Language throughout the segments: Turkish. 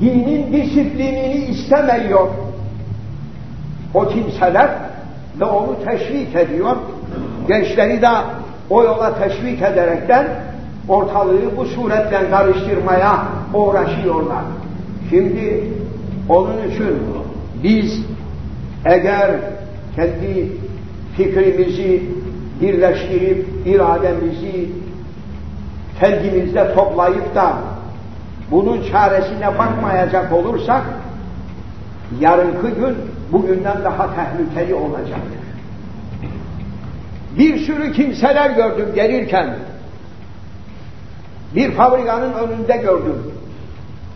dinin disiplinini istemiyor o kimseler ve onu teşvik ediyor. Gençleri de o yola teşvik ederekten ortalığı bu suretle karıştırmaya uğraşıyorlar. Şimdi onun için biz eğer kendi fikrimizi birleştirip irademizi kendimizde toplayıp da bunun çaresine bakmayacak olursak yarınki gün bugünden daha tehlikeli olacaktır. Bir sürü kimseler gördüm gelirken. Bir fabrikanın önünde gördüm.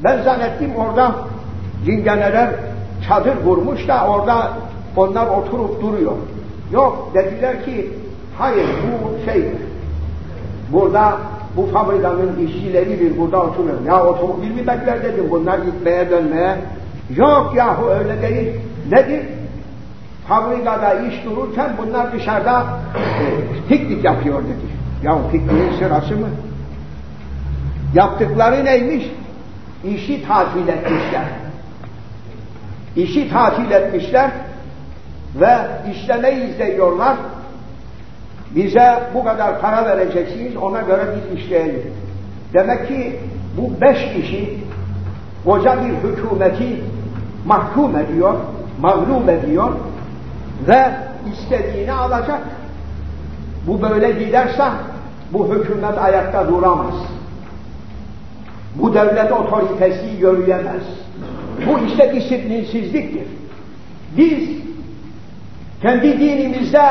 Ben zannettim orada cingeneler çadır kurmuş da orada onlar oturup duruyor. Yok dediler ki hayır bu şey burada bu fabrikanın işçileridir burada oturuyor. Ya otomobil mi bekler dedim bunlar gitmeye dönmeye. Yok yahu öyle değil. Nedir? Fabrikada iş dururken bunlar dışarıda e, piknik yapıyor dedi. Ya pikniğin sırası mı? Yaptıkları neymiş? İşi tatil etmişler. İşi tatil etmişler ve işlemeyi izliyorlar. Bize bu kadar para vereceksiniz, ona göre biz işleyelim. Demek ki bu beş kişi koca bir hükümeti mahkum ediyor, mağlup ediyor ve istediğini alacak. Bu böyle giderse bu hükümet ayakta duramaz. Bu devlet otoritesi yürüyemez. Bu işte disiplinsizliktir. Biz kendi dinimizde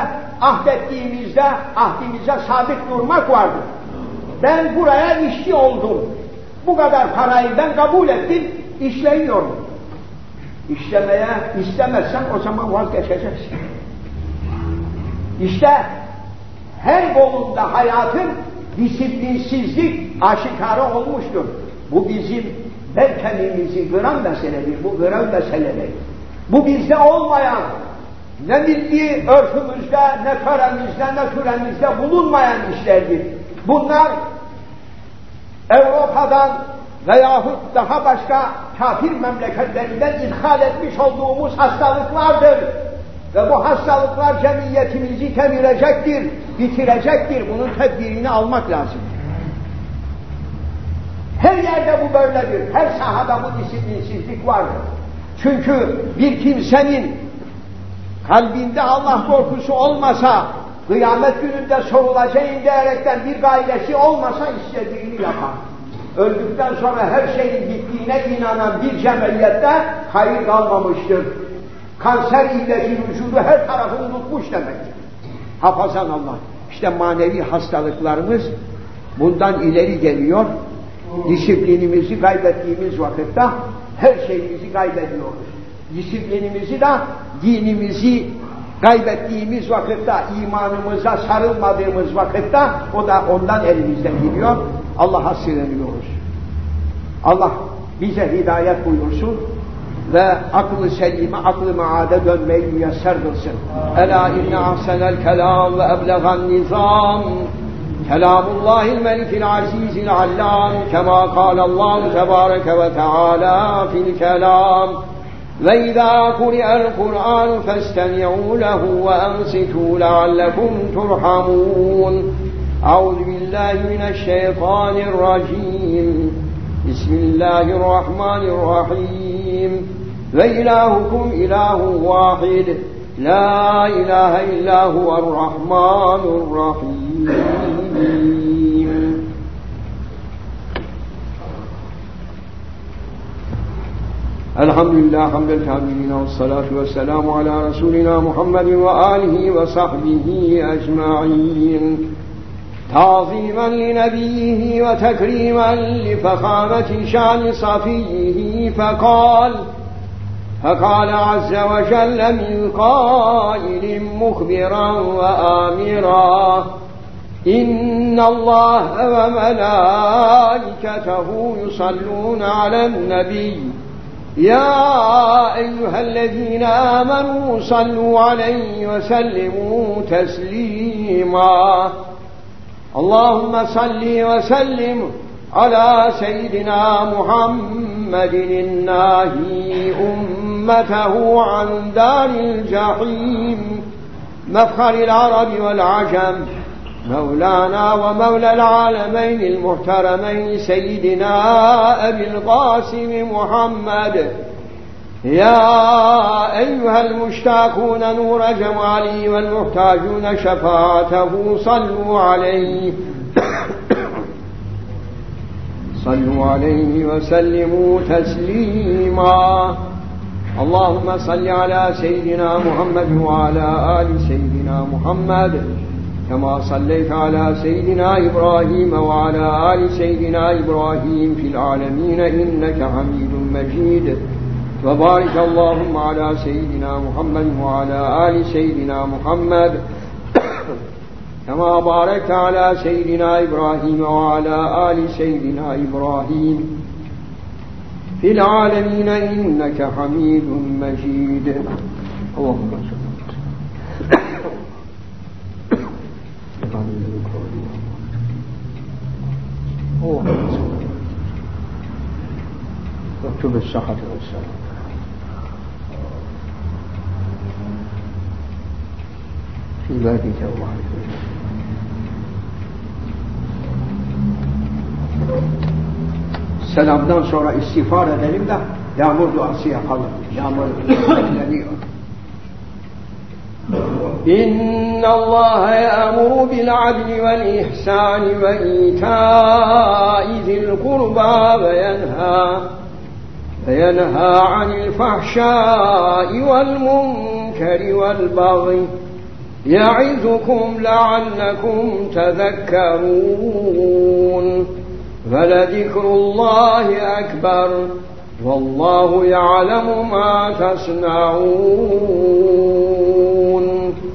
ahdettiğimizde ahdimize sadık durmak vardır. Ben buraya işçi oldum. Bu kadar parayı ben kabul ettim, işleyiyorum. İşlemeye istemezsen o zaman vazgeçeceksin. İşte her kolunda hayatın disiplinsizlik aşikara olmuştur. Bu bizim bel kemiğimizi kıran meseledir. Bu kıran meseledir. Bu bizde olmayan, ne milli örfümüzde, ne töremizde, ne türemizde bulunmayan işlerdir. Bunlar Avrupa'dan veyahut daha başka kafir memleketlerinden idhal etmiş olduğumuz hastalıklardır. Ve bu hastalıklar cemiyetimizi kemirecektir, bitirecektir. Bunun tedbirini almak lazım. Her yerde bu böyledir. Her sahada bu disiplinsizlik vardır. Çünkü bir kimsenin kalbinde Allah korkusu olmasa, kıyamet gününde sorulacağın diyerekten bir gailesi olmasa istediğini yapar. Öldükten sonra her şeyin bittiğine inanan bir cemiyette hayır kalmamıştır. Kanser ilacı vücudu her tarafı unutmuş demektir. Hafazan Allah. İşte manevi hastalıklarımız bundan ileri geliyor. Disiplinimizi kaybettiğimiz vakitte her şeyimizi kaybediyoruz. Disiplinimizi de dinimizi kaybettiğimiz vakitte imanımıza sarılmadığımız vakitte o da ondan elimizden gidiyor. Allah'a sığınıyoruz. Allah bize hidayet buyursun ve aklı selime, aklı maade dönmeyi müyesser kılsın. Ela inne ahsenel kelam ve eblegan nizam kelamullahil melikil azizil allam kema kâlallahu tebâreke ve teâlâ fil kelam وإذا قرئ القرآن فاستمعوا له وأنصتوا لعلكم ترحمون. أعوذ بالله من الشيطان الرجيم. بسم الله الرحمن الرحيم. وإلهكم إله واحد. لا إله إلا هو الرحمن الرحيم. الحمد لله حمد الكاملين والصلاة والسلام على رسولنا محمد وآله وصحبه أجمعين. تعظيما لنبيه وتكريما لفخامة شأن صفيه فقال فقال عز وجل من قائل مخبرا وآمرا إن الله وملائكته يصلون على النبي يا أيها الذين آمنوا صلوا عليه وسلموا تسليما. اللهم صل وسلم على سيدنا محمد الناهي أمته عن دار الجحيم مفخر العرب والعجم. مولانا ومولى العالمين المحترمين سيدنا أبي القاسم محمد. يا أيها المشتاقون نور جمالي والمحتاجون شفاعته صلوا عليه. صلوا عليه وسلموا تسليما. اللهم صل على سيدنا محمد وعلى آل سيدنا محمد. كما صليت على سيدنا إبراهيم وعلى آل سيدنا إبراهيم في العالمين إنك حميد مجيد. وبارك اللهم على سيدنا محمد وعلى آل سيدنا محمد. كما باركت على سيدنا إبراهيم وعلى آل سيدنا إبراهيم في العالمين إنك حميد مجيد. اللهم صل واكتب الصحة والسلام في بابك وعليك Selamdan sonra istiğfar edelim de yağmur duası yapalım. Yağmur bekleniyor. إن الله يأمر بالعدل والإحسان وإيتاء ذي القربى وينهى وينهى عن الفحشاء والمنكر والبغي يعظكم لعلكم تذكرون فلذكر الله أكبر والله يعلم ما تصنعون